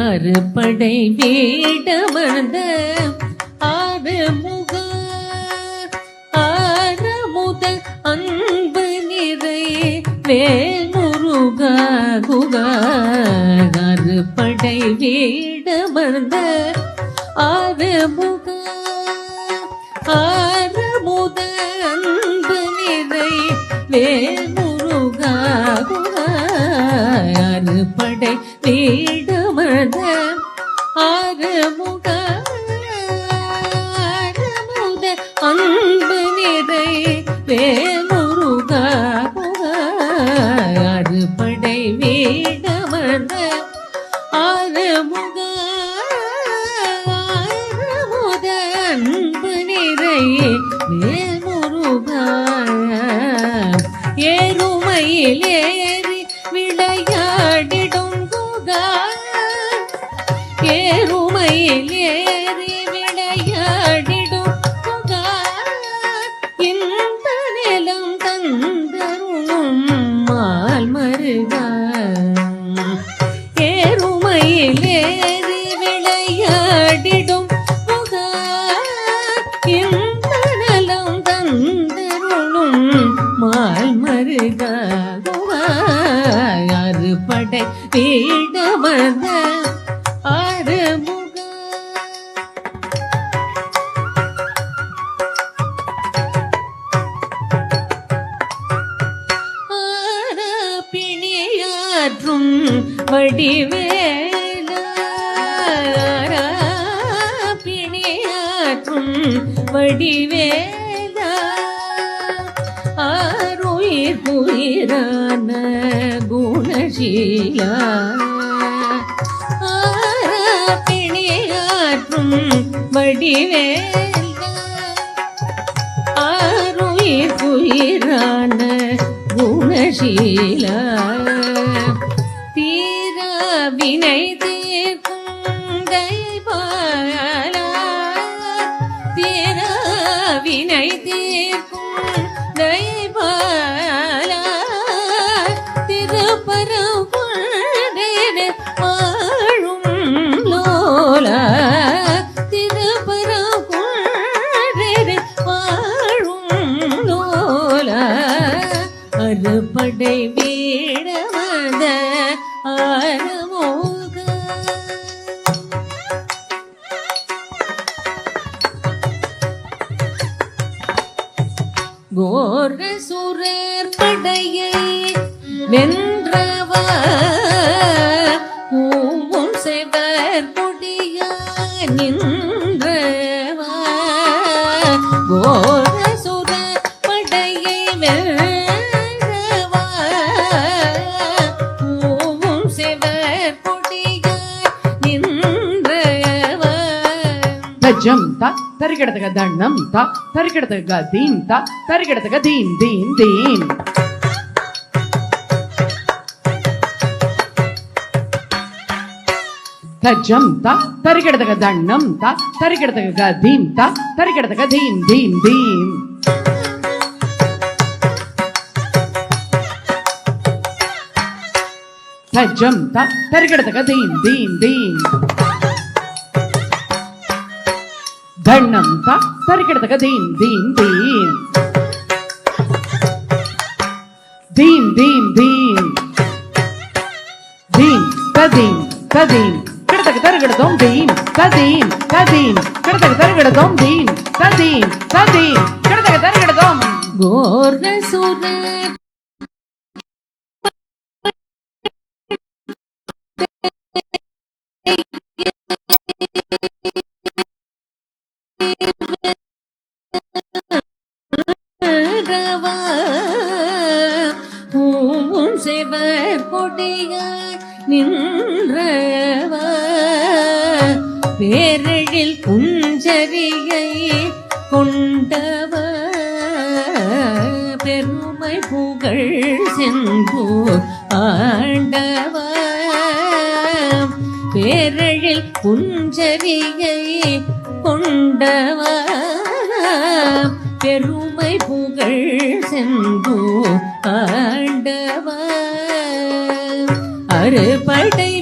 அறுபடை வீடமர்ந்த ஆறுமுக ஆரமுத அன்பு நிறை வேல்முருக குக அறுபடை வீடமர்ந்த ஆறுமுக ஆரமுத அன்பு நிறை வேல்முருக yeah. வடிவேலா பிணியாற்றும் வடிவேலா ஆருயிர் புயிரான குணசீலா பிணியாற்றும் வடிவேல ஆருயிர் புயிரான குணசீலா. வினை தீர்க்கும் தெய்வாலா தீர வினை தீர்க்கும் தெய்வாலா திருப்பரங்குன்றே வாழும் லோலா. அறுபடை வீடமத ஆரமோக சுரேர் படையை வென்றவா பூவும் செவர் கொடிய நின்றவா கோர சுரர் படையை வென்றவா பூவும் செவர் கொடிய நின்றவா தஜம் த தரிக்கிடத்துக தண்ணம் த தரிக்கிடத்துக தீம் த தரிக்கிடத்துக தீம் தீம் தீம். தஜம் த தரிக்கிடத்துக தண்ணம் த தரிக்கிடத்துக தீம் த தரிக்கிடத்துக தீம் தீம். தீம் தஜம் த தரிக்கிடத்துக தீம். தீம் தீம் தண்ணம் த தரிக்கிடத்துக தீம். தீம் தீம் தீம் தீம் தீம் தீம் ததீம் ததீம். கிடத்தக்கு தருகிடத்தோம் தீம் ததீம் ததீம். கிடத்தக்கு பெருமை புகழ் செம்பு ஆண்டவ பேரழில் குஞ்சரியை கொண்டவ பெருமை புகழ் செம்பு ஆண்டவ அறுபடை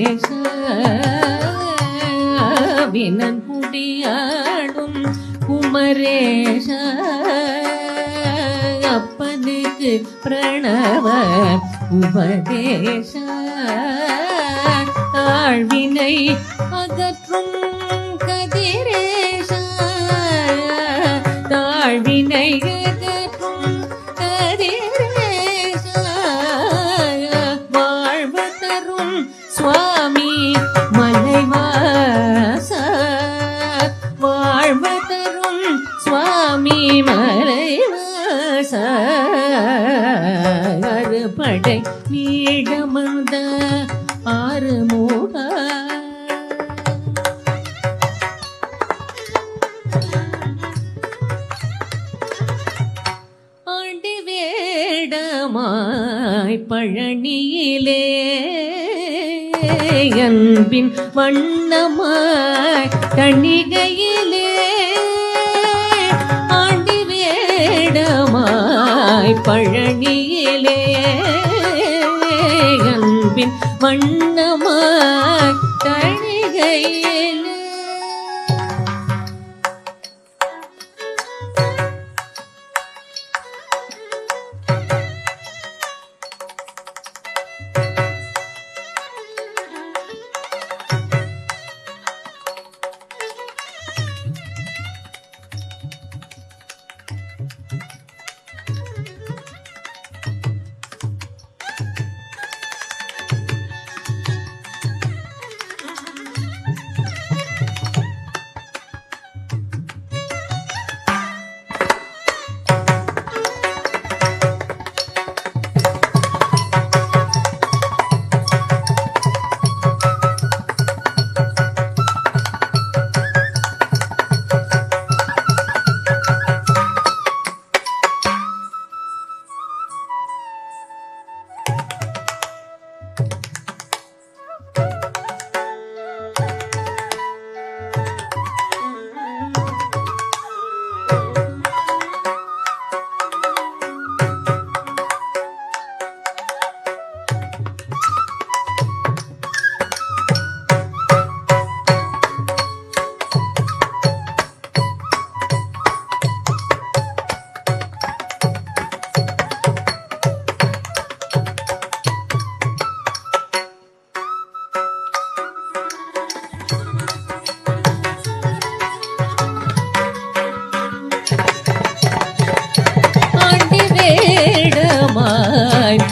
உபதேச வினன் குடியாடும் குமரேஷ. அப்பனுக்கு பிரணவ உபதேச. தாழ்வினை அகற்றும் பழனியிலே அன்பின் வண்ணமாய் கணிகையிலே ஆண்டி வேடமாய் பழனியிலே அன்பின் வண்ணமாய் கணிகையிலே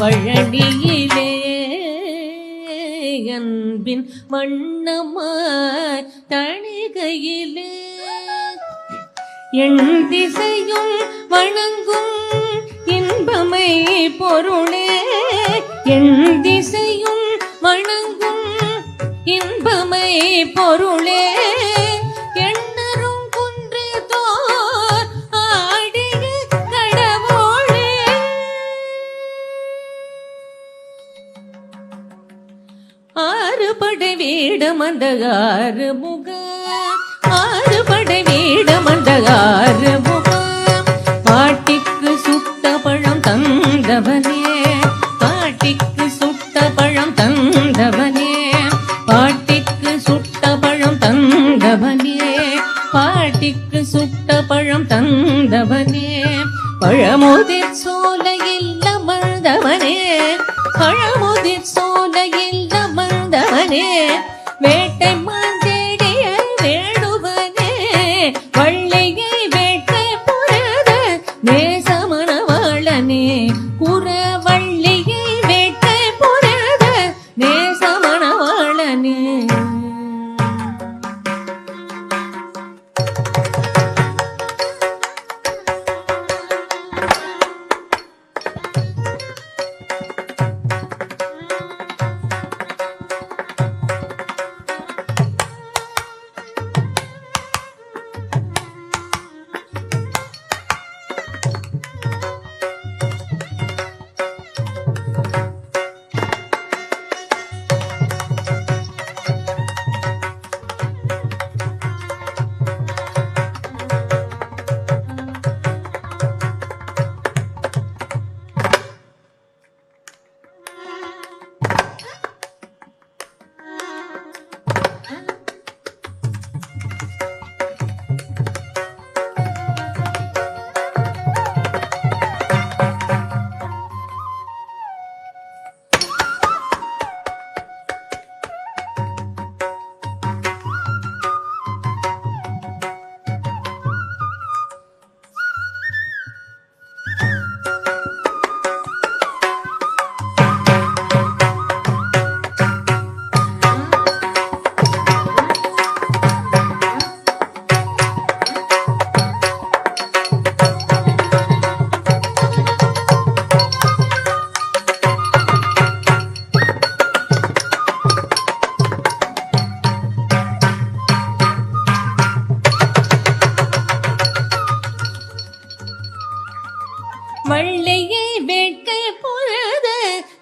பழனியிலே அன்பின் வண்ணமாய் தணிகையிலே. என் திசையும் வணங்கும் இன்பமை பொருளே. என் திசையும் வணங்கும் இன்பமை பொருளே. படை முகம் அந்த ஆறு முக. படை வீடம் அந்த பாட்டிக்கு சுட்ட பழம் தந்தவனே. பாட்டிக்கு சுட்ட பழம் தந்தவனே. பாட்டிக்கு சுட்ட பழம் தந்தவனே. பாட்டிக்கு சுட்ட பழம் தந்தவனே. பழமுதிர் சோலையில் அமர்ந்தவனே. பழமுதிர் சோ வேட்டை மாந்த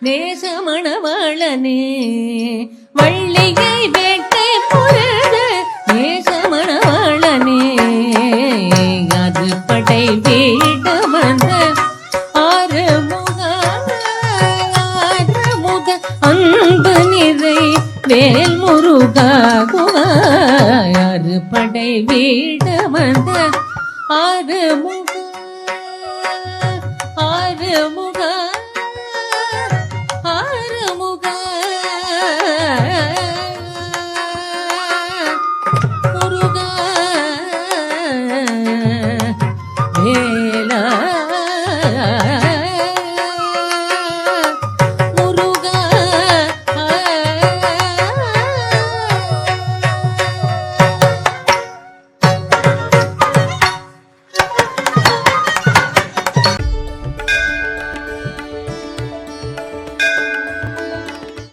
நேசமணவாளனே வள்ளியை வேட்டை பொழுது நேசமணவாளனே. அது படை வீடு வந்த ஆறுமுக ஆறுமுக அன்பு நிறை வேல் முருகா குவாறு படை வீடு வந்த ஆறுமுக ஆறுமுக ஏ